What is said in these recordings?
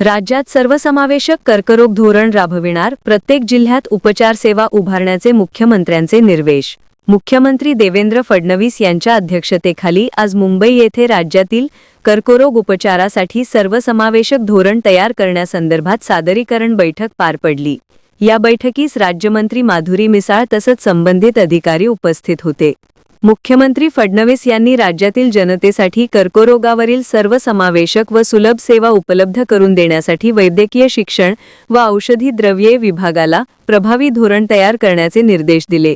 राज्यात सर्वसमावेशक कर्करोग धोरण राबविणार प्रत्येक जिल्ह्यात उपचार सेवा उभारण्याचे मुख्यमंत्र्यांचे निर्देश. मुख्यमंत्री देवेंद्र फडणवीस यांच्या अध्यक्षतेखाली आज मुंबई येथे राज्यातील कर्करोग उपचारासाठी सर्वसमावेशक धोरण तयार करण्यासंदर्भात सादरीकरण बैठक पार पडली. या बैठकीस राज्यमंत्री माधुरी मिसाळ तसंच संबंधित अधिकारी उपस्थित होते. मुख्यमंत्री फडणवीस यांनी राज्यातील जनतेसाठी कर्करोगावरील सर्वसमावेशक व सुलभ सेवा उपलब्ध करून देण्यासाठी वैद्यकीय शिक्षण व औषधी द्रव्ये विभागाला प्रभावी धोरण तयार करण्याचे निर्देश दिले.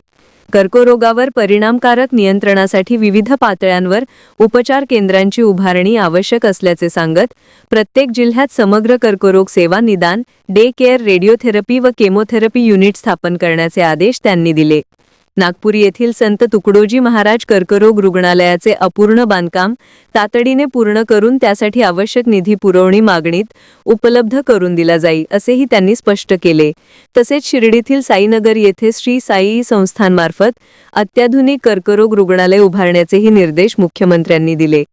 कर्करोगावर परिणामकारक नियंत्रणासाठी विविध पातळ्यांवर उपचार केंद्रांची उभारणी आवश्यक असल्याचे सांगत प्रत्येक जिल्ह्यात समग्र कर्करोग सेवा निदान डे केअर रेडिओथेरपी व केमोथेरपी युनिट स्थापन करण्याचे आदेश त्यांनी दिले. नागपूर येथील संत तुकडोजी महाराज कर्करोग रुग्णालयाचे अपूर्ण बांधकाम तातडीने पूर्ण करून त्यासाठी आवश्यक निधी पुरवणी मागणीत उपलब्ध करून दिला जाईल असेही त्यांनी स्पष्ट केले. तसेच शिर्डीतील साईनगर येथे श्री साई संस्थांमार्फत अत्याधुनिक कर्करोग रुग्णालय उभारण्याचेही निर्देश मुख्यमंत्र्यांनी दिले.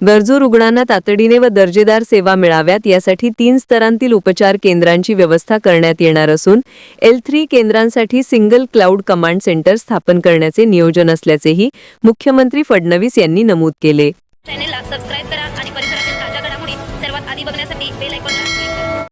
गरजू रुग्णांना तातडीने व दर्जेदार सेवा मिळाव्यात यासाठी तीन स्तरांतील उपचार केंद्रांची व्यवस्था करण्यात येणार असून एल थ्री केंद्रांसाठी सिंगल क्लाउड कमांड सेंटर स्थापन करण्याचे नियोजन असल्याचेही मुख्यमंत्री फडणवीस यांनी नमूद केले. चॅनेलला सबस्क्राईब करा आणि परिसरातील ताज्या घडामोडी सर्वात आधी बघण्यासाठी बेल आयकॉनला